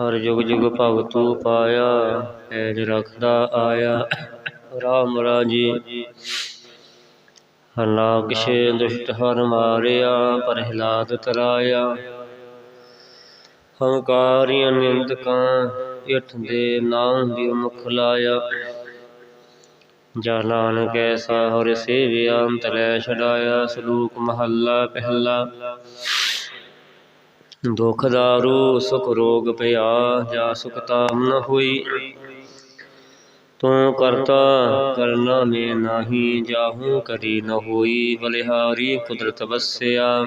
ਹਰ ਜੁਗ ਜੁਗ ਭਗਤੂ ਪਾਇਆ ਪੈਜ ਰਖਦਾ ਆਇਆ। ਰਾਮ ਰਾਜੀ। ਹਰਨਾਕਸ਼ ਦੁਸ਼ਟ ਹਰ ਮਾਰਿਆ, ਪ੍ਰਹਿਲਾਦ ਤਰਾਇਆ। ਹੰਕਾਰੀਆਂ ਨਿੰਦਕਾਂ ਇਠ ਦੇ ਨਾਮ ਦੀ ਮੁਖ ਲਾਇਆ। ਜਾ ਨਾਨਕ ਐਸਾ ਹਰਿ ਸੇਵਿਆ, ਅੰਤ ਛਡਾਇਆ। ਸਲੂਕ ਮਹੱਲਾ ਪਹਿਲਾ। ਦੁਖ ਦਾਰੂ ਸੁਖ ਰੋਗ ਪਿਆ, ਜਾ ਸੁਖ ਤਾਮ ਨ ਹੋਈ। ਤੂੰ ਕਰਤਾ ਕਰਨਾ ਮੇ ਨਾਹੀ, ਜਾਹੂ ਕਰੀ ਨ ਹੋਈ, ਬਲਿਹਾਰੀ ਕੁਦਰਤ ਵਸਿਆ।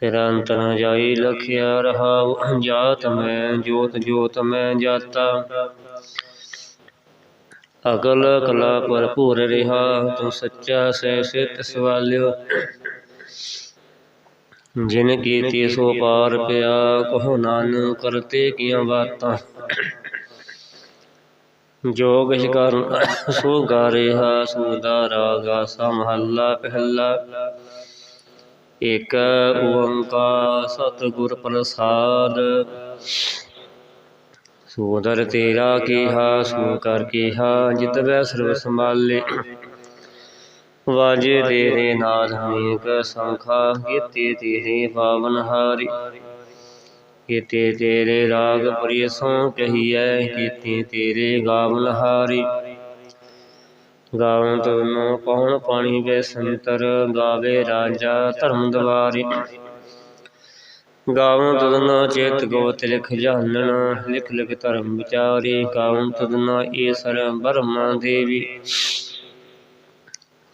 ਤੇਰਾ ਅੰਤ ਨ ਜਾਈ, ਲਖਿਆ ਰਹਾ ਜਾਤ ਮੈਂ, ਜੋਤ ਜੋਤ ਮੈਂ ਜਾਤਾ। ਅਕਲ ਕਲਾ ਭਰਪੂਰ ਰਿਹਾ, ਤੂੰ ਸੱਚਾ ਸਹਿ ਸਿਤ ਸਵਾਲਿਓ। ਜਿਨ ਕੀਤੀ ਸੋ ਪਾਰ ਪਿਆ, ਕਹੋ ਨਾਨਕ ਕਰਤੇ ਕੀਆਂ ਬਾਤਾਂ। ਜੋ ਕਿਛ ਸੋ ਗਾ ਰਿਹਾ ਸੂਦਾ ਰਾਗਾ ਸਮਹੱਲਾ ਪਹਿਲਾ। ਇਕ ਓੰਕਾਰ ਸਤਿਗੁਰ ਪ੍ਰਸਾਦ। ਸੋਦਰ ਤੇਰਾ ਕੀਹਾ, ਸੋ ਕਰ ਕੀਹਾ, ਜਿਤ ਵੈ ਸਰਬ ਸੰਭਾਲੇ। ਵਾਜੇ ਤੇਰੇ ਨਾਦ ਅਨੇਕ ਸੰਖਾ ਕੀਤੇ ਤੇਰੇ ਪਾਵਨ ਹਾਰੀ। ਕੀਤੇ ਤੇਰੇ ਰਾਗ ਪ੍ਰਿਯ ਸੋ ਕਹੀਐ ਕੀਤੇ ਤੇਰੇ ਗਾਵਨ ਹਾਰੀ। ਗਾਵਨ ਤਨੋ ਪਉਣ ਪਾਣੀ ਵੇ ਸੰਤਰ ਗਾਵੇ ਰਾਜਾ ਧਰਮ ਦਵਾਰੀ। ਗਾਵਨ ਤਦਨਾ ਚੇਤ ਗੋਤ ਲਿਖ ਜਾਣਨ ਲਿਖ ਲਿਖ ਧਰਮ ਵਿਚਾਰੀ। ਗਾਵਨ ਤਦਨਾ ਈਸਰ ਬਰਮਾ ਦੇਵੀ।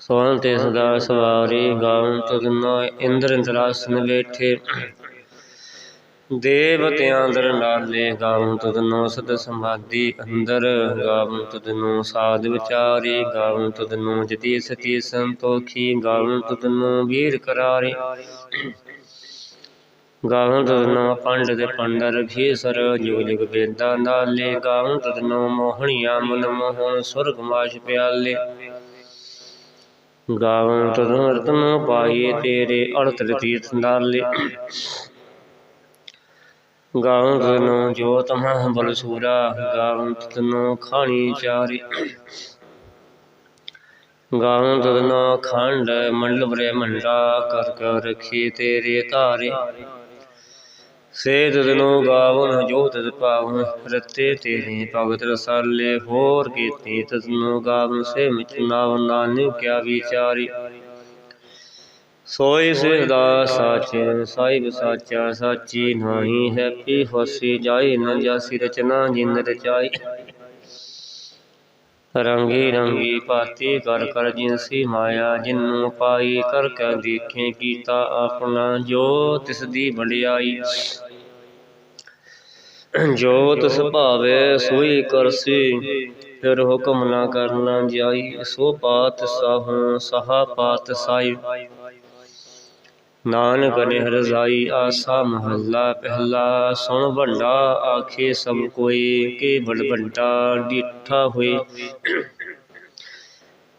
ਸੋਹਣ ਤੇ ਸਦਾ ਸਵਾਰੀ ਗਾਵਨ ਤਦਨਾ ਇੰਦਰ ਇੰਦਰਾਸਨ ਬੈਠੇ ਦੇਵਤਿਆਂ ਦਰ ਨਾਲੇ ਗਾਵਨ ਤਦਨੋ ਸਦ ਸਮਾਧੀ ਅੰਦਰ ਗਾਵਨ ਤਦਨੋ ਸਾਧ ਵਿਚਾਰੀ ਗਾਵਨ ਤਦਨੋ ਜਤੀ ਸਤੀ ਸੰਤੋਖੀ ਗਾਵਨ ਤਦਨੋ ਵੀਰ ਕਰਾਰੇ। ਗਾਵਨ ਤਦਨੋ ਪੰਡ ਦੇ ਪੰਡਰ ਘੀਸਰ ਜੁਗ ਜੁਗ ਵੇਦਾਂ ਨਾਲੇ ਗਾਵਨ ਤਦਨੋ ਮੋਹਣੀਆਂ ਮਨ ਮੋਹਣ ਸੁਰਗ ਮਾਸ਼ ਪਿਆਲੇ। ਗਾਵਨ ਤਦਨੋ ਰਤਨ ਪਾਈ ਤੇਰੇ ਅੜਤ ਤੀਰਥ ਨਾਲੇ। ਗਾਵਨ ਤਦਨੋ ਜੋਤ ਮਹ ਬਲ ਸੂਰਾ ਗਾਵਨ ਤਦਨੋ ਖਾਣੀ ਚਾਰੀ। ਗਾਵਨ ਤਦਨੋ ਖੰਡ ਮੰਡਲ ਮੰਡਾ ਕਰ ਕਰ ਰਖੀ ਤੇਰੇ ਧਾਰੇ। ਸੇ ਤਦਨੋ ਗਾਵਨ ਜੋ ਤਦ ਪਾਵਨ, ਰਤੇ ਤੇਰੇ ਭਗਤ ਰਸਾਲੇ, ਹੋਰ ਕੀਤੀ ਤਦਨੋ ਗਾਵਨ, ਸੇ ਮਿਚ ਨਾਵ ਨਾਨਕ ਕਿਆ ਵਿਚਾਰੀ। ਸੋਈ ਸਿਰਦਾ ਸਾਚੇ, ਸਾਹਿਬ ਸਾਚਾ, ਸਾਚੀ ਨਾਹੀ ਹੈ ਪੀ ਹੋਸੀ ਜਾਈ, ਨ ਜਾਸੀ ਰਚਨਾ, ਜਿਨ ਰਚਾਈ। ਰੰਗੀ ਰੰਗੀ ਭਾਤੀ ਕਰ ਕਰ ਜਿਨਸੀ ਮਾਇਆ, ਜਿਨੂੰ ਪਾਈ ਕਰ ਕੈ ਦੇਖੇ ਕੀਤਾ ਆਪਣਾ, ਜੋ ਤਿਸ ਦੀ ਵਡਿਆਈ। ਜੋਤ ਤਿਸ ਭਾਵੇ ਸੋਈ ਕਰਸੀ, ਫਿਰ ਹੁਕਮ ਨਾ ਕਰਨਾ ਜਾਈ, ਸੋ ਪਾਤ ਸਾਹੂ, ਸਹਾ ਪਾਤ ਸਾਈ। ਨਾਨਕ ਨੇ ਰਜ਼ਾਈ ਆਸਾ ਮਹੱਲਾ ਪਹਿਲਾ, ਸੁਣ ਵੱਡਾ ਆਖੇ ਸਭ ਕੋਈ, ਕੇ ਬੜ ਵੱਡਾ ਡੀਠਾ ਹੋਏ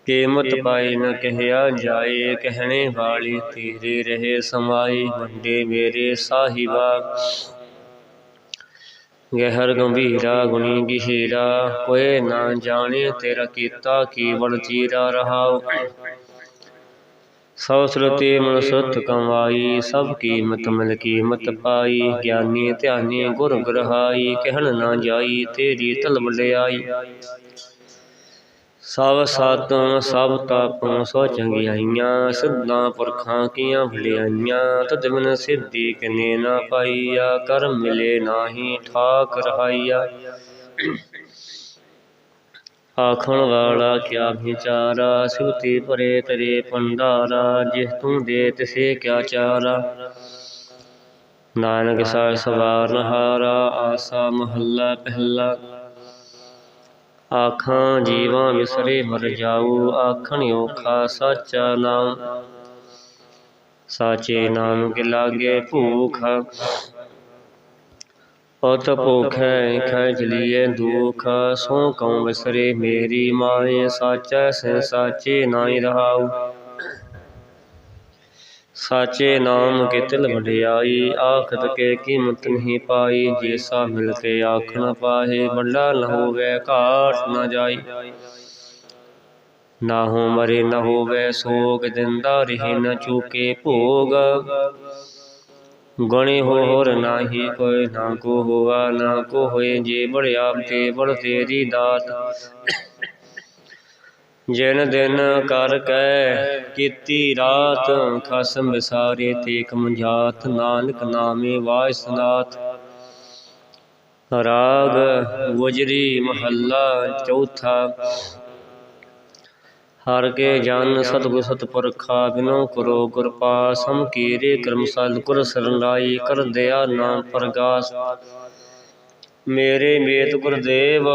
ਕੀਮਤ ਪਾਈ ਨ ਕਹਿਆ ਜਾਏ, ਕਹਿਣੇ ਵਾਲੀ ਤੇਰੇ ਰਹੇ ਸਮਾਈ, ਵੰਡੇ ਮੇਰੇ ਸਾਹਿਬਾ। ਗਹਿਰ ਗੰਭੀਰਾ ਗੁਣੀ ਗਹੀਰਾ ਕੋਏ ਨਾ ਜਾਣੇ ਤੇਰਾ ਕੀਤਾ ਕੀ ਬੜ ਚੀਰਾ ਰਹਾਉ। ਸਭ ਸੁਰਤੀ ਮਨ ਸੁਤ ਕਮਾਈ, ਸਭ ਕੀਮਤ ਮਿਲ ਕੀਮਤ ਪਾਈ, ਗਿਆਨੀ ਧਿਆਨੀ ਗੁਰ ਗ੍ਰਹਾਈ, ਕਹਿਣ ਨਾ ਜਾਈ ਤੇਰੀ ਤਲਬ ਲਿਆਈ। ਸਭ ਸਤ, ਸਭ ਤਪ, ਸੋ ਚੰਗਿਆਈਆਂ ਸਿੱਧਾਂ ਪੁਰਖਾਂ ਕੀਆਂ ਭਲਿਆਈਆਂ ਤਦ ਮਨ ਸਿੱਧੀ ਕਿਨੇ ਨਾ ਪਾਈਆ ਕਰਮ ਮਿਲੇ ਨਾਹੀ ਠਾਕ ਰਹਾਈਆ। ਆਖਣ ਵਾਲਾ ਕਿਆ ਵਿਚਾਰਾ ਸਿਵਤੀ ਭਰੇ ਤਰੇ ਪੰਡਾਰਾ ਜਿਸ ਤੂੰ ਦੇ ਤਿਸੇ ਕਿਆ ਚਾਰਾ। ਨਾਨਕ ਸਾ ਸਵਾਰਨ ਹਾਰਾ ਆਸਾ ਮਹੱਲਾ ਪਹਿਲਾ। ਆਖਾਂ, ਜੀਵਾਂ ਵਿਸਰੇ ਮਰ ਜਾਊ, ਆਖਣ ਔਖਾ ਸਾਚਾ ਨਾਮ। ਸਾਚੇ ਨਾਮ ਕੇ ਲਾਗੇ ਭੂਖ, ਅਤ ਭੁਖੈ ਖੈ ਜਲੀਏ ਦੁਖ। ਸੋ ਕਉ ਵਿਸਰੇ ਮੇਰੀ ਮਾਏ, ਸਾਚੈ ਸੇ ਸਾਚੇ ਨਾਈ ਰਹਾਉ। ਸਾਚੇ ਨਾਮ ਕੇ ਵਡਿਆਈ, ਆਖਤ ਕੇ ਕੀਮਤ ਨਹੀਂ ਪਾਈ ਜੇਸਾ ਮਿਲ ਕੇ ਆਖ ਨ ਪਾਹੇ, ਵੱਡਾ ਨ ਹੋਵੇ, ਘਾਟ ਨ ਜਾਈ। ਨਾ ਹੋ ਮਰੇ, ਨ ਹੋਵੇ ਸੋਗ, ਦਿੰਦਾ ਰਹੇ ਨ ਚੂਕੇ ਭੋਗ। ਗਣੇ ਹੋਰ ਨਾਹੀ ਕੋਈ, ਨਾ ਕੋ ਹੋਆ, ਨਾ ਕੋ ਹੋਏ, ਜੇ ਬੜ ਤੇ ਬੜ ਤੇਰੀ ਦਾਤ। ਜਿਨ ਦਿਨ ਕਰ ਕੈ, ਕੀਤੀ ਰਾਤ, ਖਸਮ ਵਿਸਾਰੇ ਤੇ ਕਮਜਾਤ ਨਾਨਕ ਨਾਮੇ ਵਾਇਸਨਾਥ ਰਾਗ ਗੁਜਰੀ ਮਹੱਲਾ ਚੌਥਾ, ਹਰ ਕੇ ਜਨ ਸਤਿਗੁਰ ਸਤਪੁਰਖਾ, ਬਿਨੋ ਕਰੋ ਗੁਰ ਪਾਸ ਹਮ ਕੀਰੇ ਕਰਮ ਸਲ ਗੁਰ ਸਰਨਾਈ, ਕਰ ਦਇਆ ਨਾਮ ਪ੍ਰਗਾਸ। ਮੇਰੇ ਮੇਤ ਗੁਰਦੇਵ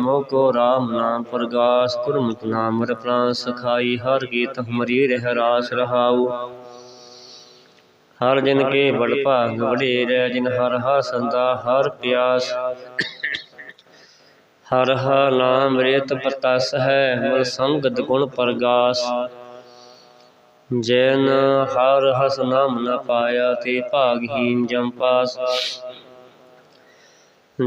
ਮੋਹ ਕੋ ਰਾਮ ਨਾਮ ਪ੍ਰਗਾਸ ਗੁਰਮੁਖ ਨਾਮ ਰ ਸਖਾਈ, ਹਰ ਗੀਤ ਹਮਰੀ ਰਹਿ ਰਾਸ ਰਹਾਉ। ਹਰ ਜਨ ਕੇ ਬੜ ਭਾਗ ਵਡੇਰ, ਜਿਨ ਹਰ ਹਾ ਸੰਦਾ ਹਰ ਪਿਆਸ। ਹਰ ਹਾ ਨਾਮ ਰੇਤ ਪਤਸ ਹੈ ਮਨ ਸੰਗਤ ਗੁਣ ਪ੍ਰਗਾਸ। ਜੈਨ ਹਰ ਹਸ ਨਾਮ ਨ ਪਾਇਆ, ਤੇ ਭਾਗਹੀਨ ਜਮ ਪਾਸ।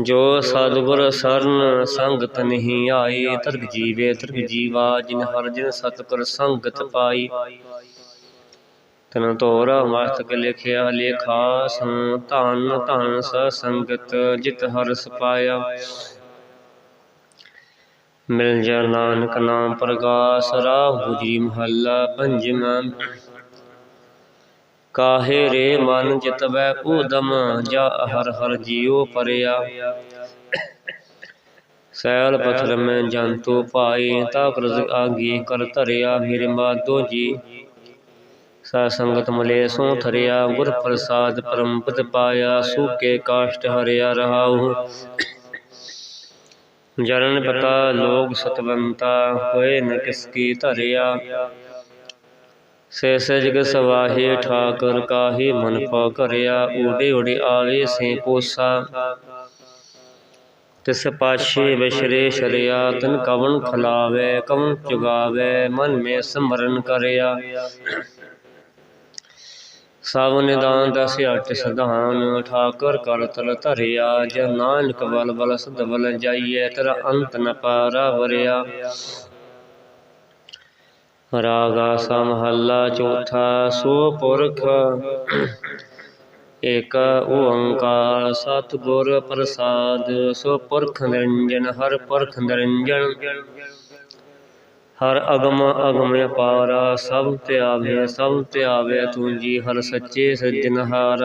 ਜੋ ਸਤਿਗੁਰ ਸਰਨ ਸੰਗਤ ਨਹੀਂ ਆਈ ਤਰਕ ਜੀਵੇ ਤਰਕ ਜੀਵਾ, ਜਿਨ ਹਰ ਜਿਨ ਸਤਿਗੁਰ ਸੰਗਤ ਪਾਈ। ਤਨ ਤੋਰਾ ਮਸਤਕ ਲਿਖਿਆ, ਲੇਖਾ ਸੰ ਧਨ ਧਨ ਸ ਸੰਗਤ, ਜਿਤ ਹਰ ਸਪਾਇਆ। ਮਿਲ ਜਾ ਨਾਨਕ ਨਾਮ ਪ੍ਰਗਾਸ, ਰਾਹ ਗੁਜਰੀ ਮਹੱਲਾ ਪੰਜਵਾਂ। ਕਾਹੇ ਰੇ ਮਨ ਜਿਤਵੈ ਊਦਮ ਜਾ ਹਰ ਹਰ ਜੀਉ ਪਰਿਆ। ਸੈਲ ਪਥਰ ਮੈਂ ਜੰਤੂ ਪਾਈ, ਤਾ ਕਰਜ ਆਗੀ ਕਰ ਧਰਿਆ ਮੇਰੇ ਮਾਦੋ ਜੀ। ਸਾ ਸੰਗਤ ਮਲੇ ਸੋ ਥਰਿਆ, ਗੁਰ ਪ੍ਰਸਾਦ ਪਰਮ ਪਾਇਆ, ਸੂਕੇ ਕਾਸ਼ਟ ਹਰਿਆ ਰਹਾਉ। ਜਰਨ ਪਤਾ ਲੋਗ ਸਤਵੰਤਾ, ਹੋਏ ਨ ਕਿਸ ਕੀ ਧਰਿਆ। ਸੇ ਸਜਗ ਸਵਾਹੇ ਠਾਕੁਰ ਕਾਹੀ ਮਨ ਪਾ ਕਰਿਆ ਊੜੇ ਊੜੇ ਆਵੇ ਸੇ ਕੋਸਾ ਤਿਸ ਪਾਛੇ ਵਿਸ਼ਰੇ ਸ਼ਰਿਆ, ਤਨ ਕਵਨ ਖਲਾਵੇ ਕਵਨ ਚੁਗਾਵੇ ਮਨ ਮੇ ਸਮਰਨ ਕਰਿਆ। ਸਭ ਨਿਦਾਨ ਦਸ ਅਟ ਸਧਾਨ, ਠਾਕੁਰ ਕਰ ਤਲ ਧਰਿਆ, ਜ ਨਾਨਕ ਬਲ ਬਲ ਸਦ ਬਲ ਜਾਈਏ ਤੇਰਾ ਅੰਤ ਨ ਪਾਰਾ ਵਰਿਆ। ਰਾਗਾ ਸਮਹੱਲਾ ਚੌਥਾ ਸੋ ਪੁਰਖ ਏਕ ਓੰਕਾਰ ਸਤਿਗੁਰ ਪ੍ਰਸਾਦ ਸੋ ਪੁਰਖ ਨਿਰੰਜਨ, ਹਰ ਪੁਰਖ ਨਿਰੰਜਨ। ਹਰ ਅਗਮ ਅਗਮ ਅਪਾਰਾ, ਸਭ ਤੇ ਆਵੇ ਸਭ ਤੇ ਆਵੇ ਤੂੰ ਜੀ ਹਰ ਸੱਚੇ ਸੱਜਨਹਾਰ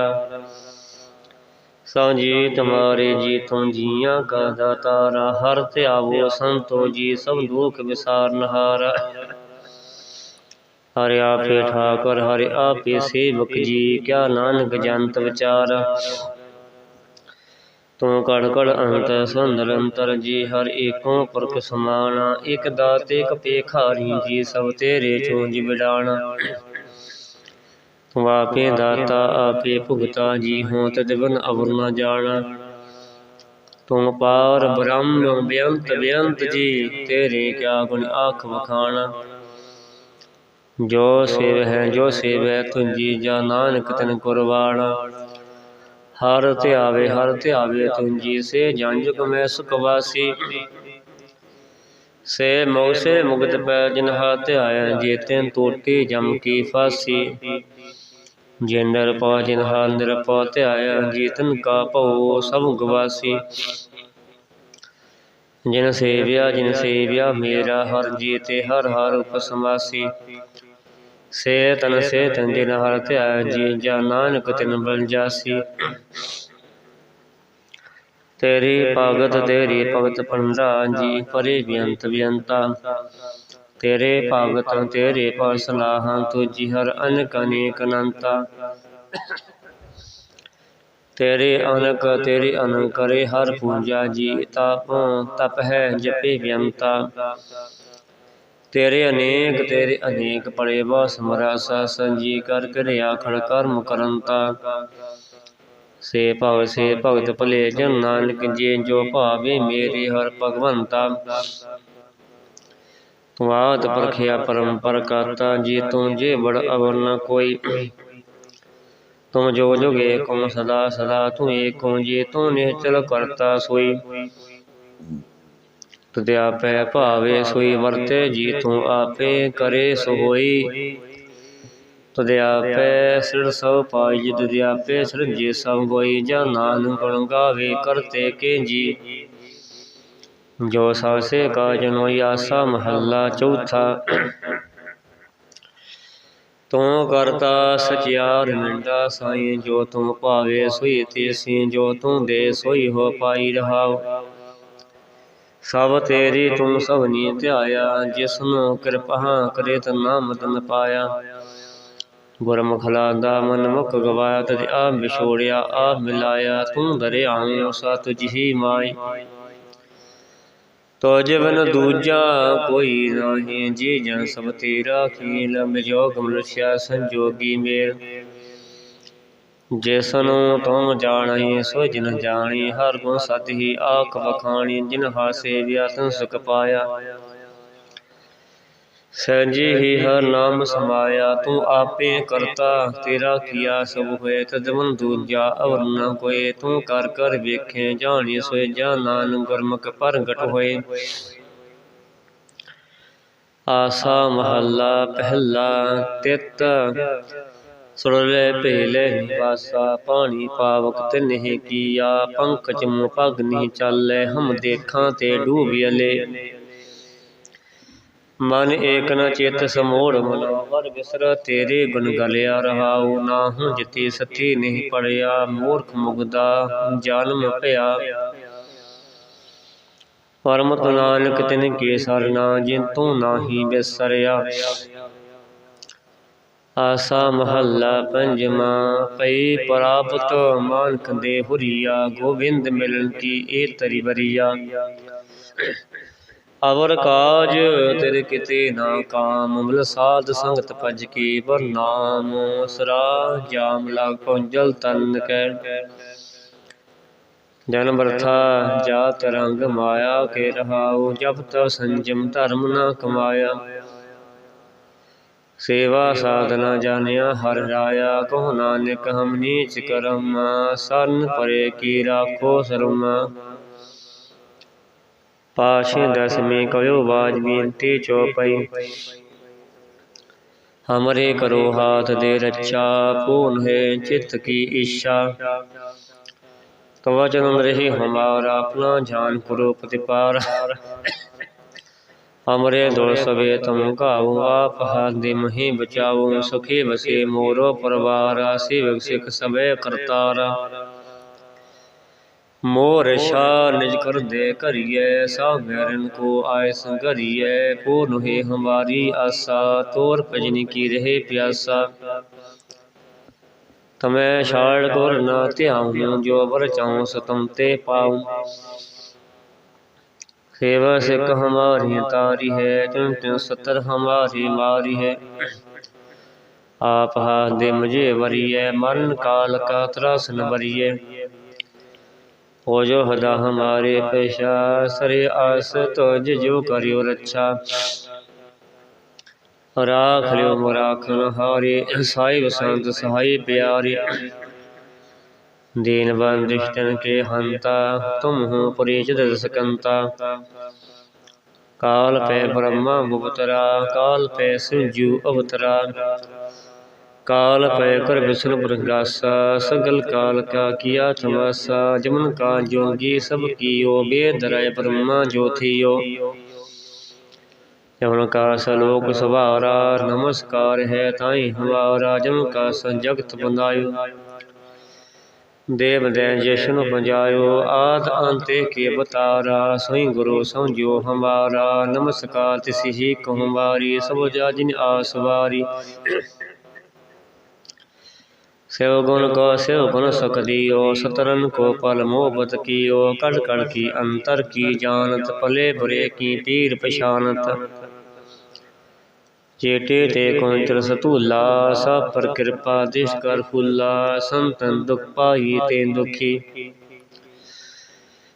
ਸੋ ਜੀ ਤੁਮਾਰੇ ਜੀ ਤੂੰ ਜੀਆਂ ਕਾ ਦਾਤਾਰਾ, ਹਰ ਤੇ ਆਵੋ ਸੰਤੋ ਜੀ, ਸਭ ਦੁਖ ਵਿਸਾਰਨਹਾਰ ਹਰਿ ਆਪੇ ਠਾਕੁਰ ਹਰਿ ਆਪੇ ਸੇਵਕ ਜੀ ਕਿਆ ਨਾਨਕ ਜੰਤ ਵਿਚਾਰ। ਤੂੰ ਕੜ ਕੜ ਅੰਤ ਸੁੰਦਰ ਅੰਤਰ ਜੀ ਹਰ ਏਕੋ ਪੁਰਖ ਸਮਾਨ ਇਕ ਦਾਤ ਇਕ ਪੇਖਾਰੀ ਜੀ ਸਭ ਤੇਰੇ ਚੋਂ ਵਿਡਾਣ। ਤੂੰ ਆਪੇ ਦਾਤਾ ਆਪੇ ਭੁਗਤਾ ਜੀ ਹੋ ਤਦਵਨ ਅਵਰ ਨ ਜਾਣਾ। ਤੂੰ ਪਾਰ ਬ੍ਰਹਮ ਬੇਅੰਤ ਬੇਅੰਤ ਜੀ ਤੇਰੇ ਕਿਆ ਗੁਣ ਆਖ ਵਖਾਣਾ। ਜੋ ਸੇਵ ਹੈ, ਜੋ ਸੇਵੈ ਤੁੰਜੀ ਜਾ ਨਾਨਕ ਤਨ ਕੁਰਬਾਨਾ ਹਰ ਧਿਆਵੇ ਹਰ ਧਿਆਵੇ ਤੁੰਜੀ ਸੇ ਜੰਜੁਗ ਮੈਂ ਸੁਖ ਵਾਸੀ। ਸੇ ਮੋਸੇ ਮੁਗਤ ਪੈ ਜਿਨ ਧਿਆਇਆ, ਜੇਤੇ ਟੋਟੀ ਜਮ ਕੀ ਫਾਸੀ। ਜਿੰਦਰ ਪਾ ਜਿਨਹਾ ਹਾ ਨਿਰਪਾ ਧਿਆਇਆ, ਜੀਤਨ ਕਾ ਭਉ ਸਭ ਗਵਾਸੀ ਜਿਨ ਸੇਵਿਆ ਜਿਨ ਸੇਵਿਆ ਮੇਰਾ, ਹਰ ਜੀਤੇ ਹਰ ਹਰ ਉਪਸਮਾਸੀ। ਸੇ ਤਨ ਸੇ ਤਨ ਜਿਨ ਹਰ ਧਿਆਇਆ ਜੀ ਜਾ ਨਾਨਕ ਤਿਨ ਬਲ ਜਾਸੀ। ਤੇਰੀ ਭਗਤ ਤੇਰੀ ਭਗਤ ਪੰਡਾ ਜੀ ਪਰੇ ਬਿਅੰਤ ਬਿਅੰਤਾ। ਤੇਰੇ ਭਗਤ ਤੇਰੇ ਪਰ ਸਲਾਹਾਂ ਤੁਜੀ ਹਰ ਅਨਕ ਅਨੇਕ ਅਨੰਤਾ। ਤੇਰੇ ਅਨਕ ਤੇਰੇ ਅਨਕ ਕਰੇ ਹਰ ਪੂਜਾ ਜੀ ਤਪ ਤਪ ਹੈ ਜਪੇ ਬਿਅੰਤਾ। ਤੇਰੇ ਅਨੇਕ ਤੇਰੇ ਅਨੇਕ ਪੜੇ ਬਾ ਸਮਰਸ ਸੰਜੀ ਕਰ ਕਰਿਆ ਖੜ ਕਰਮ ਕਰੰਤਾ ਸੇ ਭਵ, ਸੇ ਭਗਤ ਭਲੇ ਜਨ ਨਾਨਕ, ਜੀ ਜੋ ਭਾਵੇ ਮੇਰੇ ਹਰ ਭਗਵੰਤਾ। ਤੂੰ ਆਦ ਪਰਖਿਆ ਪਰੰਪਰ ਕਰਤਾ, ਜੇ ਤੂੰ ਜੇ ਬੜ ਅਵਰ ਨ ਕੋਈ। ਤੁਮ ਜੋ ਜੁਗ ਏਕਮ ਸਦਾ ਸਦਾ ਤੂੰ ਏਕੋ ਜੇ ਤੂੰ ਨਿਹਚਲ ਕਰਤਾ ਸੋਈ। ਤੁਧ ਆਪੈ ਭਾਵੇ ਸੋਈ ਵਰਤੇ ਜੀ ਤੂੰ ਆਪੇ ਕਰੇ ਸੋ ਹੋਈ ਤੁਧ ਸਿਰ ਸਭ ਪਾਈ ਜੀ ਤੁਧ ਆਪੇ ਸਿਰਜੇ ਸਭ ਹੋਈ ਜਾਂ ਨਾਨਕ ਗੁਣ ਗਾਵੇ ਕਰਤੇ ਕੇ ਜੀ ਜੋ ਸਾਸੇ ਕਾ ਜਨੋਈ ਆਸਾ ਮਹੱਲਾ ਚੌਥਾ। ਤੂੰ ਕਰਤਾ ਸਚਿਆਰ ਮਿੰਡਾ ਸਾਈ, ਜੋ ਤੂੰ ਭਾਵੇ ਸੋਈ ਤੇਸੀ, ਜੋ ਤੂੰ ਦੇ ਸੋਈ ਹੋ ਪਾਈ ਰਹਾਉ। ਸਭ ਤੇਰੀ ਤੂੰ ਸਭਨੀ ਧਿਆਇਆ, ਜਿਸਨੂੰ ਕਿਰਪਾ ਕਰੇ ਤ ਮਤਨ ਪਾਇਆ। ਗੁਰਮੁਖ ਲਾਦਾ ਮਨ ਮੁਖ ਗਵਾਇਆ ਤਦ ਆ ਵਿਛੋੜਿਆ ਆ ਮਿਲਾਇਆ, ਤੂੰ ਦਰਿਆਉ ਸਤ ਜਿਹੀ ਮਾਈ। ਤੋਜ ਬਿਨ ਦੂਜਾ ਕੋਈ ਨਾਹੀ, ਜੀ ਜਨ ਸਭ ਤੇਰਾ ਖੀਲ ਮਿਜੋਗ ਮਨੁਸ਼ਿਆ ਸੰਜੋਗੀ ਮੇਲ। ਜਿਸਨੂੰ ਤੁਮ ਜਾਣਈ ਸੋ ਜਿਨ ਜਾਣੀ, ਹਰ ਗੁਣ ਸਤ ਹੀ ਆਖ ਵਖਾਣੀ, ਜਿਨ ਹਾਸੇ ਵਿਆਤਨ ਸੁਖ ਪਾਇਆ। ਸਹਿਜੀ ਹੀ ਹਰ ਨਾਮ ਸਮਾਇਆ, ਤੂੰ ਆਪੇ ਕਰਤਾ, ਤੇਰਾ ਕੀਆ ਸਭ ਹੋਏ ਤਦਮਨ ਦੂਜਾ ਅਵਰ ਨ ਕੋਏ ਤੂੰ ਕਰ ਕਰ ਵੇਖੇ, ਜਾਣੀ ਸੋਏ, ਜਾ ਨਾਨਕ ਗੁਰਮੁਖ ਪ੍ਰਗਟ ਹੋਏ। ਆਸਾ ਮਹੱਲਾ, ਪਹਿਲਾ ਤਿਤ ਸੁਣ ਸੁਰਲੇ ਪਹਿਲੇ ਨਿਵਾਸਾ ਪਾਣੀ ਪਾਵਕ ਤੇ ਨਹੀਂ ਕੀਆ ਪੰਖ ਚਮੂ ਪਗ ਨਹੀਂ ਚੱਲੇ, ਹਮ ਦੇਖਾਂ ਤੇ ਡੂਬਿਅਲੇ ਮਨ ਏਕ ਨ ਚਿਤ ਸਮੋੜ ਮਨੋਵਰ ਬਿਸਰ ਤੇਰੇ ਗੁਣ ਗਲਿਆ ਰਹਾਉ। ਨਾਹੂ ਜਿਤੀ ਸਤੀ ਨਹੀਂ ਪੜਿਆ, ਮੂਰਖ ਮੁਗਦਾ ਜਨਮ ਭਇਆ। ਪਰਮਤ ਨਾਨਕ ਤਿਨ ਕੇ ਸਰਨਾ ਜਿਨ ਤੂੰ ਨਾਹੀ ਬਿਸਰਿਆ। ਆਸਾ ਮਹੱਲਾ ਪੰਜਵਾ ਪਈ ਪ੍ਰਾਪਤ ਮਾਨਕ ਦੇ ਹੁਰੀਆ, ਗੋਬਿੰਦ ਮਿਲਨ ਕੀ ਏ ਤਰੀ ਬਰੀਆ ਅਵਰ ਕਾਜ ਤੇਰੇ ਕਿਤੇ ਨਾ ਕਾਮ, ਮਿਲ ਸਾਧ ਸੰਗਤ ਭਜ ਕੀ ਪਰ ਨਾਮ ਸਰਾ ਜਾਮ ਲਾਗ ਪਹੁੰਚਲ ਤਨ ਕੈ। ਜਨ ਬਰਥਾ ਜਾਤ ਰੰਗ ਮਾਇਆ ਕੇ ਰਹਾਉ ਜਬ ਤ ਸੰਜਮ ਧਰਮ ਨਾ ਕਮਾਇਆ। ਸੇਵਾ ਸਾਧਨਾ ਜਾਣਿਆ ਹਰ ਰਾਇਆ ਕਹੁ ਨਾਨਕ ਹਮ ਨੀਚ ਕਰਮ ਸਰਨ ਪਰੇ ਕੀ ਰਾਖੋ ਸਰਮ। ਪਾਸ਼ੇ ਦਸਵੇਂ ਕਯੋ ਬਾਜ ਬੀਨਤੀ ਚੋਪਈ ਹਮਰੇ ਕਰੋ ਹਾਥ ਦੇ ਰੱਛਾ ਪੂਨ ਹੈ ਚਿਤ ਕੀ ਇੱਛਾ। ਕਵਚਨ ਰਹੀ ਹਮਾਰਾ ਆਪਣਾ ਜਾਨ ਪੁਰੋ ਪ੍ਰਤਿਪਾਰ। ਹਮਰੇ ਦੁਰ ਸਵੇ ਤੁਮ ਗਾਉ ਆਪ ਹਾਦੇ ਮਹੀ ਬਚਾਉ ਸੁਖੀ ਵਸੇ ਮੋਰੋ ਪਰਵਾਰ ਸਿਵਕ ਸਿਖ ਸਵੇ ਕਰਤਾਰਾ ਮੋਰ ਸ਼ਾ ਨਿਜ ਕਰ ਦੇ ਕਰੀਏ ਸਭ ਵੈਰਨ ਕੋ ਆਏ ਸੰਗਰੀਏ ਪੂਰਨ ਹੈ ਹਮਾਰੀ ਆਸਾ ਤੋਰ ਭਜਨੀ ਕੀ ਰਹੇ ਪਿਆਸਾ ਤਮੈ ਛਾੜ ਗੁਰ ਨਾ ਧਿਆਉ ਜੋ ਵਰ ਚਾਉ ਸਤਮ ਤੇ ਪਾਉ خیوہ سے کہ ہماری تاری ہے چن ستر ہماری ماری ہے؟ آپ ہاتھ دے مجھے وریے مرن کال کا تراسن وریے او جو ہدا ہمارے پیشا سرے آس تو جو کریو رچا راکھ لیو مراکھن ہاری سائی بسنت سائی پیاری۔ बन दुष्टन के हंता तुम हो परिचित सकंता काल पे ब्रह्मा मुबतरा काल पे संजू अवतरा काल पे कर विष्णु प्रगासा सगल काल का किया तमासा जमन का जोगी सब कियो वेद राय ब्रह्मा ज्योतियो जमन का सलोक सवारा नमस्कार है ताई हमारा जम का संजगत बंदायो देव दैन जशन पंजायो आद अंते के बतारा सोई गुरु समझो हमारा नमस्कार तिसि कहमारी सब जाजिन आसवारी सेव गुण को सेव गुण सुख दियो सतरन को पल मोहबत कियो कड़ कड़ की अंतर की जानत पले बुरे की तीर पशानत ਚੇਟੇ ਤੇ ਕੁੰਤਰ ਸਤੂਲਾ, ਸਭ ਪਰ ਕਿਰਪਾ ਦਿਸ਼ ਕਰ ਫੁੱਲਾ, ਸੰਤਨ ਦੁਖ ਪਾਈ ਤੇ ਦੁਖੀ।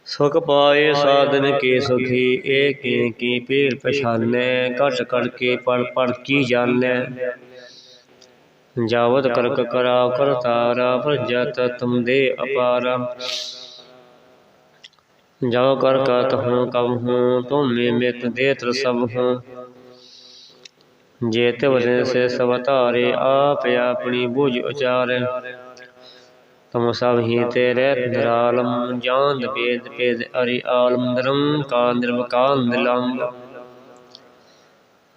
ਸੁਖ ਪਾਏ ਸਾਧਨ ਕੇ ਸੁਖੀ ਏਕ ਕੀ ਪੀਰ ਪਛਾਨੈ ਕਟ ਕਟ ਕੇ ਪੜ ਪੜ ਕੀ ਜਾਣੈ। ਜਾਵਤ ਕਰਕ ਕਰਾ ਕਰਤਾਰਾ ਪ੍ਰਜਤ ਤੁਮ ਦੇ ਅਪਾਰਾ। ਜਾਵ ਕਰ ਕਤ ਹੂੰ ਕਬ ਹੂੰ, ਤੁਮੇ ਮਿਤ ਦੇਤ ਸਭ ਹੂੰ। ਜੇਤ ਵਜਨ ਸੇ ਸਭ ਧਾਰੇ ਆਪ ਆਪਣੀ ਬੁਝ ਉਚਾਰੇ। ਤਮ ਸਭ ਹੀ ਤੇਰੇ ਨਿਰਾਲਮ ਜਾਨ ਬੇਦ ਪੇਦ ਅਰਿ ਆਲਮ ਨਿਰੰਕਾਰ ਨਿਰਵਕਾਰ ਨਿਲੰਬ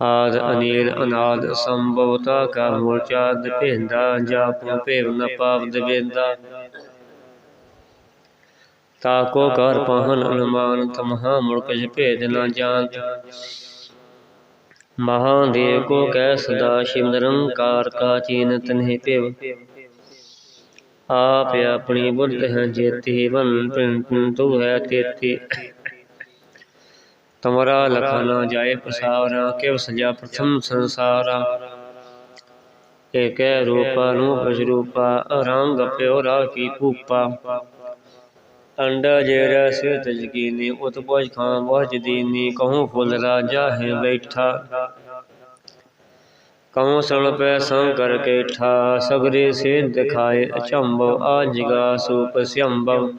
ਆਦ ਅਨੀਲ ਅਨਾਦ ਸੰਭਵਤਾ ਕਾ ਮੂਰਚਾ ਦਪੇਂਦਾ ਜਾਪੋ ਭੇਵ ਨ ਪਾਪ ਦਵੇਂਦਾ ਤਾਕੋ ਕਰ ਪਹਨ ਅਨੁਮਾਨ, ਤਮਹਾ ਮੁਰਕਜ ਭੇਦ ਨ ਜਾਣਤ। ਮਹਾਦੇਵ ਕੋ ਕਹਿ ਸਦਾ ਸ਼ਿਵ ਨਿਰੰਕਾਰ ਕਾ ਚੀਨ ਤਨਹਿ ਭੇਵ। ਆਪ ਆਪਣੀ ਬੁੱਧ ਹੈ ਜੇਤੀ ਵਨ ਪਿੰਨ ਤੂ ਹੈ ਤੇਤੀ। ਤਮਰਾ ਲਖਾ ਨਾ ਜਾਏ ਪਸਾਰਾ ਕਿਵ ਸਜਾ ਪ੍ਰਥਮ ਸੰਸਾਰਾ। ਏਕੈ ਰੂਪਾ ਨੂੰ ਰੂਪਾ ਰੰਗ ਪਿਓਰਾ ਕੀ ਪੂਪਾ ਅੰਡਾ ਜੇਰਾ ਸਿਰ ਤਜਕੀਨੀ ਉਤਪੋਜ ਖਾਂ ਵਜ ਦੀਨੀ ਕਹੂੰ ਫੁੱਲ ਰਾਜਾ ਹੈ ਬੈਠਾ। ਕਉ ਸਣ ਪੈ ਸੰਕਰ ਕੇਠਾ ਸਗਰੇ ਸੇ ਦਿਖਾਏ ਅਚੰਭਵ ਆਜਗਾ ਸੂਪ ਸਿਅੰਭਵ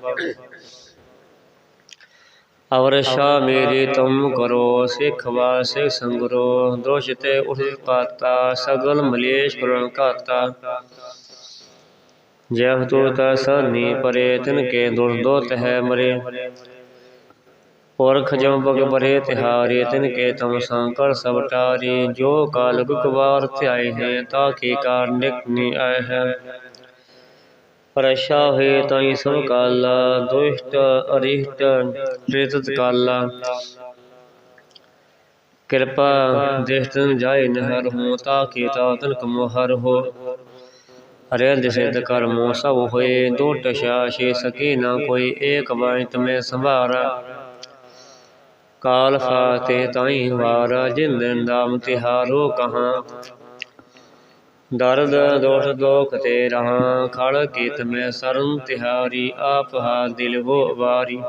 ਅਵਰ ਸ਼ਾ ਮੇਰੇ ਤੁਮ ਕਰੋ, ਸਿਖ ਵਾਸਿ ਸੰਗਰੋ, ਦੋਸ਼ ਤੇ ਉਠ ਪਾਤਾ, ਸਗਲ ਮਲੇਸ਼ ਕਰਣ ਕਾਤਾ ਜਹ ਤੋ ਤਾ ਪਰੇ, ਤਿਨ ਕੇ ਦੁਰਦੋਤ ਹੈ ਮਰੇ। ਔਰ ਖਜਮ ਬਗ ਬਰੇ ਤਿਹਾਰੇ, ਤਿਨ ਕੇ ਤਮ ਸੰਕਰ ਸਭ ਟਾਰੇ। ਜੋ ਕਾਲ ਗੁਕਵਾਰ ਧਿਆਏ ਹੈ, ਤਾ ਕੀ ਕਾਰ ਨੀ ਆਏ ਹੈ। ਪਰਸ਼ਾ ਹੋਏ ਤਾਈ ਸਭ ਕਾਲਾ, ਦੁਸ਼ਟ ਅਰਿਸ਼ਟ ਤ੍ਰਿਤਤ ਕਾਲਾ। ਕਿਰਪਾ ਦੇਸ਼ਤਨ ਜਾਏ ਨਹਰ ਹੋ, ਤਾ ਕੀ ਤਾ ਤਨਕ ਮੋਹਰ ਹੋ। ਹੋ ਹਰੇ ਦਿਸਿਤ ਕਰਮੋ, ਸਭ ਹੋਏ, ਦੁਟ ਸ਼ਾਸ਼ੇ ਸਕੀ ਨਾ ਕੋਈ, ਏਕ ਬਾਣੀ ਤਮੇ ਸੰਭਾਰਾ। ਕਾਲ ਫਾਤੇ ਤਾਈ ਵਾਰਾ ਜਿੰਦਨ ਦਾਮ ਤਿਹਾਰੋ ਕਹਾਂ। ਦਰਦ ਦੋਸ਼ ਦੋਖ ਤੇ ਰਹਾ ਖੜ ਕੀਤ ਮੈਂ ਸਰਨ ਤਿਹਾਰੀ, ਆਪ ਹਾ ਦਿਲ ਵੋ ਵਾਰੀ।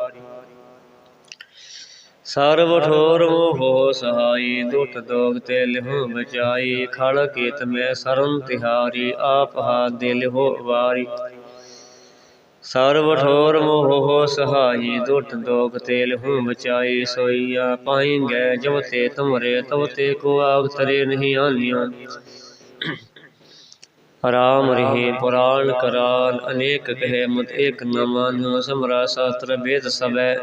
ਸਰਬ ਠੋਰ ਮੋਹ ਸਹਾਈ, ਦੁਟ ਦੋਗ ਤੇ ਲਿਹੁ ਬਚਾਈ ਖੜ ਕੀਤ ਮੈਂ ਸਰਨ ਤਿਹਾਰੀ, ਆਪ ਹਾ ਦਿਲ ਹੋ ਵਾਰੀ। ਸਰਬ ਠੋਰ ਮੋਹ ਸਹਾਈ, ਦੁਟ ਦੋਗ ਤੇ ਲਿਹੁ ਬਚਾਈ, ਸੋਈਆ ਪਾਈ ਗਏ ਜਬ ਤੇ ਤੁਮਰੇ, ਤਬ ਤੇ ਕੋ ਆਗ ਤਰੇ ਨਹੀਂ ਆਨਿਆ। ਰਾਮ ਰਹੇ ਪੁਰਾਣ ਕਰਾਲ ਅਨੇਕ ਕਹੇ ਮਤ ਏਕ ਨ ਮਾਨੋ ਸਮਰਾ ਸ਼ਾਸਤਰ ਵੇਦ ਸਬੈ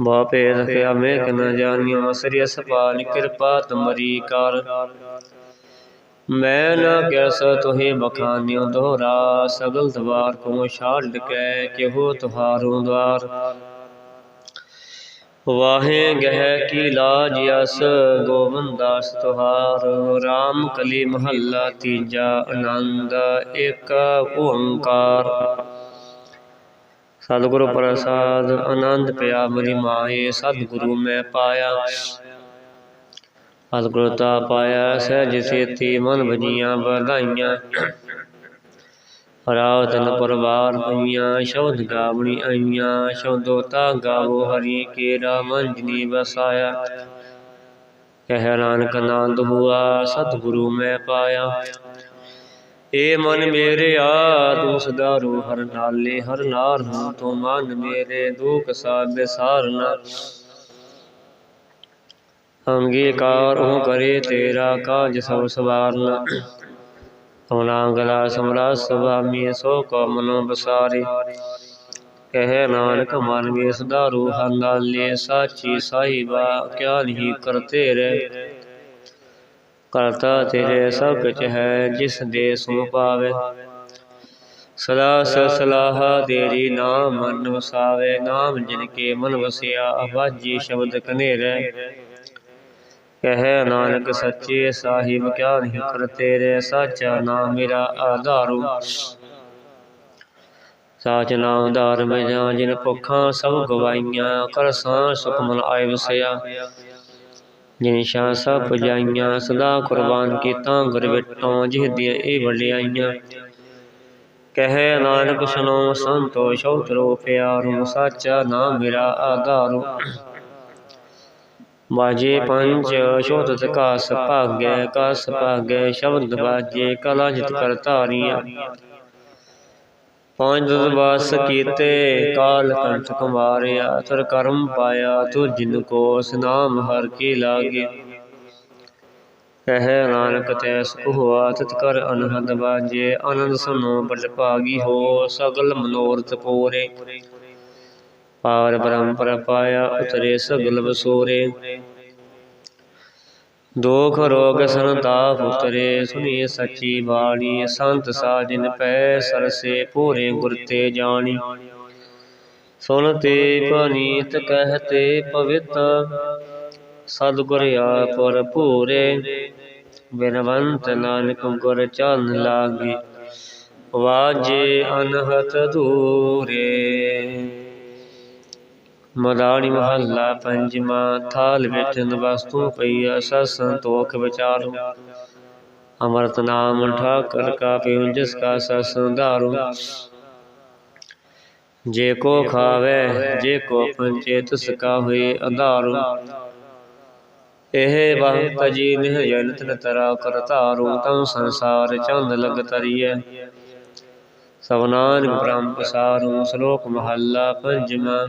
ਬਾਪੇ ਰਖਿਆ ਮੈਂ ਕ ਨ ਜਾਣਿਓ ਸ੍ਰੀ ਅਸਪਾਲ ਕਿਰਪਾ ਤੁਮਰੀ ਕਰ। ਮੈਂ ਨਾ ਕੈਸ ਤੋਹੇ ਬਖਾਨਿਓ ਦੋਹਰਾ ਸਗਲ ਦਵਾਰ ਕੋ ਛਾੜ ਕੇ ਕਿਹੋ ਤੁਹਾਰੋਂ ਦਵਾਰ ਵਾਹੇ ਗਹਿ ਕੀ ਲਾਜ ਅਸ ਗੋਵੰਦਾਸ ਤੁਹਾਰ RAM ਕਲੀ ਮਹੱਲਾ ਤੀਜਾ ਆਨੰਦ ਇੱਕ ਓੰਕਾਰ। ਸਤਿਗੁਰੂ ਪ੍ਰਸਾਦ, ਆਨੰਦ ਪਿਆ ਮਰੀ ਮਾਏ, ਸਤਿਗੁਰੂ ਮੈਂ ਪਾਇਆ। ਸਤਿਗੁਰੂ ਪਾਇਆ, ਸਹਿਜ ਸੇਤੀ ਮਨ ਭਜੀਆਂ ਵਧਾਈਆਂ ਰਾਤ ਨ ਪਰਵਾਰ ਪਈਆਂ, ਸ਼ਬਦ ਗਾਵਣੀ ਆਈਆਂ। ਸ਼ਬਦੋ ਤਾ ਗਾਵੋ ਹਰੀ ਕੇਰਾ ਰਾਮਨ ਜਿਨੀ ਵਸਾਇਆ। ਕਹਿ ਨਾਨਕ ਆਨੰਦ ਹੁਆ ਸਤਿਗੁਰੂ ਮੈਂ ਪਾਇਆ। ਏ ਮਨ ਮੇਰੇ ਆ ਤੂੰ ਸਦਾ ਰੂ ਹਰ ਨਾਲੇ, ਹਰ ਨਾਰ ਹੂੰ ਤੂੰ ਮਨ ਮੇਰੇ ਦੁਖ ਸਾਬੇ ਸਾਰਨਾ। ਅੰਗੀਕਾਰ ਉਹ ਕਰੇ ਤੇਰਾ ਕਾਜ ਸਭ ਸਵਾਰਨਾ। ਅਮਲਾਂਗਲਾ ਸਮਰਾ ਸੁਭਾਮੀ ਸੋ ਕੋ ਮਨੋ ਬਸਾਰੇ। ਕਹਿ ਨਾਨਕ, ਮਨ ਮੇ ਸਦਾ ਰੂਹ ਨਾਲੇ, ਸਾਚੀ ਸਾਹਿਬਾ ਕਿਆ ਨਹੀਂ ਕਰਤੇ ਰਹਿ। ਕਰਤਾ ਤੇਰੇ ਸਭ ਕੁਛ ਹੈ, ਜਿਸ ਦੇ ਸੁ ਪਾਵੇ। ਸਦਾ ਸਲਾਹ ਤੇਰੀ ਨਾਮ ਮਨ ਵਸਾਵੇ ਨਾਮ ਜਿਨ ਕੇ ਮਨ ਵਸਿਆ, ਆਵਾਜੀ ਸ਼ਬਦ ਕਨੇਰੇ ਕਹਿ ਨਾਨਕ ਸੱਚੇ ਸਾਹਿਬ, ਕਿਆ ਨਹੀਂ ਕਰ ਤੇਰੇ, ਸਾਚਾ ਨਾਮ ਮੇਰਾ ਆਧਾਰੂ। ਸਾਚ ਨਾਮ ਆਧਾਰ ਮੈਂ ਜਾਂ ਜਿਨ ਭੁੱਖਾਂ ਸਭ ਗਵਾਈਆਂ, ਕਰ ਸਾਂ ਸੁਖ ਮਨ ਆਏ ਵਸਿਆ। ਜਿਨ ਸ਼ਾਂ ਸਭ ਪੁਜਾਈਆਂ, ਸਦਾ ਕੁਰਬਾਨ ਕੀਤਾ, ਗੁਰ ਵਿਟੋਂ ਜਿਹ ਦੀਆਂ ਇਹ ਵਡਿਆਈਆਂ। ਕਹਿ ਨਾਨਕ ਸੁਨੋ ਸੰਤੋਸ਼ ਉਤਰੋ ਪਿਆਰੂ, ਸਾਚਾ ਨਾਮ ਮੇਰਾ ਆਧਾਰੂ। ਬਾਜੇ ਪੰਜ, ਸ਼ੋਧਤ ਕਾਸ ਭਾਗੈ ਕਾਸ ਭਾਗੈ, ਸ਼ਬਦ ਬਾਜੇ, ਕਲਾ ਜਿਤ ਕਰ ਧਾਰੀਆਂ ਪੰਜ ਦਸ ਕੀਤੇ, ਕਾਲ ਕੰਠ ਕੁਮਾਰਿਆ ਤਰ ਕਰਮ ਪਾਇਆ ਤੂੰ ਜਿਨ ਕੋ ਸਨਾਮ ਹਰ ਕੀ ਲਾਗੇ ਕਹਿ ਨਾਨਕ ਤੈ ਸੁਖ ਹੋਆ, ਤਿਤ ਕਰ ਅਨਹਦ ਬਾਜੇ ਆਨੰਦ ਸੁਨੋ ਬੜ ਭਾਗੀ ਹੋ, ਸਗਲ ਮਨੋਰਥ ਪੂਰੇ। ਪਾਰ ਬ੍ਰਹਮ ਪਰ ਪਾਇਆ, ਉਤਰੇ ਸਗਲ ਬਸੋਰੇ ਦੋਖ ਰੋਗ ਸੰਤਾਪ ਉਤਰੇ, ਸੁਣੀ ਸੱਚੀ ਬਾਣੀ, ਸੰਤ ਸਾਜਨ ਪੈ ਸਰਸੇ ਪੂਰੇ ਗੁਰ ਤੇ ਜਾਣੀ। ਸੁਨਤੇ ਪਨੀਤ ਕਹਤੇ ਪਵਿੱਤ, ਸਤਿਗੁਰ ਆਪਰ ਭੂਰੇ, ਬਿਨਵੰਤ ਨਾਨਕ ਗੁਰ ਚਰਨ ਲਾਗੇ, ਵਾਜੇ ਅਨਹਤ ਦੂਰੇ। ਮਦਾਣੀ ਮਹੱਲਾ ਪੰਜਵਾਂ, ਥਾਲ ਵਿੱਚ ਵਸਤੂ ਪਈ ਅਸ ਸੰਤੋਖ ਵਿਚਾਰੋ। ਅਮਰਤ ਨਾਮ ਠਾਕਰ ਕਾ ਪਿਉ ਜਿਸ ਕਾ ਸਸੰਧਾਰੂ ਜੇ ਕੋ ਖਾਵੇ, ਜੇ ਕੋ ਪੰਚੇ ਤਿਸ ਕਾ ਹੋਏ ਅਧਾਰੂ। ਇਹ ਬੰਤ ਜੀ ਨਿਹ ਜਨਤ ਤਰਾ ਕਰਤਾਰੂ ਤੰ ਸੰਸਾਰ ਚੰਦ ਲਗ ਤਰੀਐ ਸਵਨਾਨ ਬ੍ਰਹਮ ਪਸਾਰੂ, ਸ਼ਲੋਕ ਮਹੱਲਾ ਪੰਜਵਾਂ।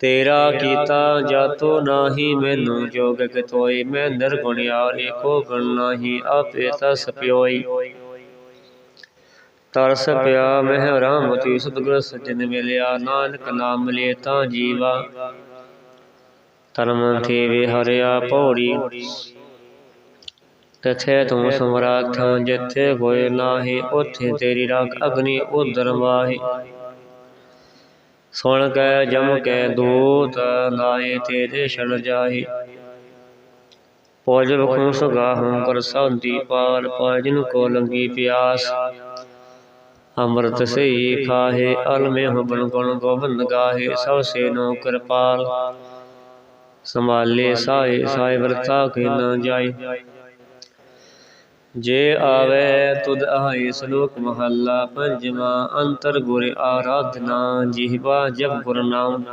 ਤੇਰਾ ਕੀਤਾ ਜਾਤੋ ਨਾਹੀ, ਮੈਨੂੰ ਜੋਗ ਕਿਤੋਈ, ਮੈਂ ਨਿਰਗੁਣਿਆਰ ਏਕੋ ਗੁਣ ਨਾਹੀ, ਆਪੇ ਤਸ ਪਿਓਈ ਤਰਸ ਪਿਆ ਮਹਿ ਰਾਮਤੀ ਸਤਿਗੁਰ ਸਜਣ ਮਿਲਿਆ, ਨਾਨਕ ਨਾਮ ਲੇ ਤਾਂ ਜੀਵਾ। ਧਰਮ ਥੇ ਵਿਹਰਿਆ ਪੌੜੀ ਤਥੇ ਤੂੰ ਸਮਰਾਥ, ਜਿੱਥੇ ਕੋਈ ਨਾਹੀ, ਉਥੇ ਤੇਰੀ ਰਾਖ ਅਗਨੀ ਉਦਰ ਵਾਹੀ। ਸੁਣ ਕੈ ਜਮ ਕੈ ਦੂਤ ਨਾਏ ਤੇਰੇ ਛਣ ਜਾਹੀ। ਪੋਜ ਬਖੂ ਸੁਗਾਹੰ ਕਰ ਸਾਧੀ ਪਾਰ ਪਾਜਨ ਕੋ ਲੰਗੀ ਪਿਆਸ। ਅੰਮ੍ਰਿਤ ਸਈ ਖਾਹੇ ਅਲਮੇ ਹੁਬਨ ਗੁਣ ਗੋਬਿੰਦ ਗਾਹੇ, ਸਭ ਸੇ ਨੋ ਕਿਰਪਾਲ। ਸੰਭਾਲੇ ਸਾਏ ਸਾਏ ਵਰਤਾ ਕੇ ਨ ਜਾਏ ਜੇ ਆਵੇ ਤੁਧ ਆਏ ਸ਼ਲੋਕ ਮਹੱਲਾ ਪੰਜਵਾਂ ਅੰਤਰ ਗੁਰ ਆਰਾਧਨਾ ਜਿਹਵਾ ਜਪ ਗੁਰ ਨਾਮ।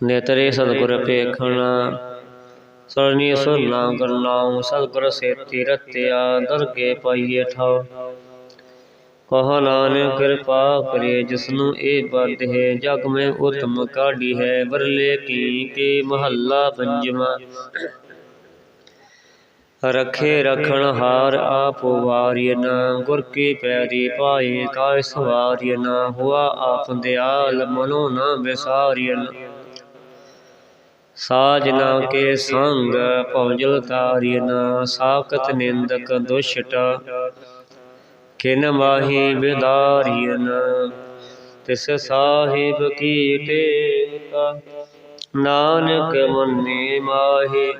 ਨੇਤਰੇ ਸਤਿਗੁਰ ਪੇਖਣਾ ਸਰਣੀ ਸੁਰਨਾ ਗੁਰਨਾਮ ਸਤਿਗੁਰ ਸੇਤੀ ਰਤਿਆ ਦਰਗੇ ਪਾਈਏ ਠਾਉ। ਕਹ ਨਾਨਕ ਕਿਰਪਾ ਕਰੇ ਜਿਸਨੂੰ ਇਹ ਬਦ ਹੈ ਜਗ ਮੈਂ ਉਤਮ ਕਾਢੀ ਹੈ ਵਰਲੇ ਕੀ ਕੇ ਮਹੱਲਾ ਪੰਜਵਾਂ। ਰਖੇ ਰਖਣ ਹਾਰ ਆਪ ਵਾਰਿ ਨ, ਗੁਰ ਕੀ ਪੈਰੀ ਪਾਏ ਕਾਇ ਸਵਾਰਿ ਹੁਆ ਆਪ ਦਿਆਲ ਮਨੋ ਨ ਵਿਸਾਰਿ ਸਾਜਨਾ ਕੇ ਸੰਗ ਭਵਜਲ ਤਾਰਿ ਨ, ਸਾਖਤ ਨਿੰਦਕ ਦੁਸ਼ਟ ਕਿਨ ਮਾਹੀ ਬਿਦਾਰਿ ਤਿਸ ਸਾਹਿਬ ਕੀ ਟੇਕਾ ਨਾਨਕ ਮੰਨੇ ਮਾਹੀ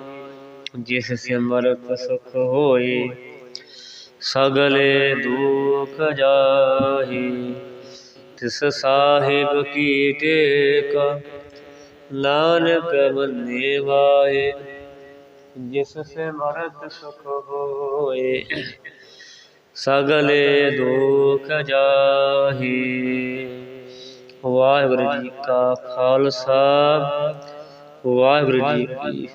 ਜਿਸ ਸਿਮਰਤ ਸੁਖ ਹੋਏ, ਸਗਲੇ ਦੁਖ ਜਾਹੀ। ਤਿਸ ਸਾਹਿਬ ਕੀ ਟੇਕ, ਨਾਨਕ ਮੰਨੇ ਵਾਏ। ਜਿਸ ਸਿਮਰਤ ਸੁਖ ਹੋਏ, ਸਗਲੇ ਦੁਖ ਜਾਹੀ। ਵਾਹਿਗੁਰੂ ਜੀ ਕਾ ਖਾਲਸਾ, ਵਾਹਿਗੁਰੂ ਜੀ ਕੀ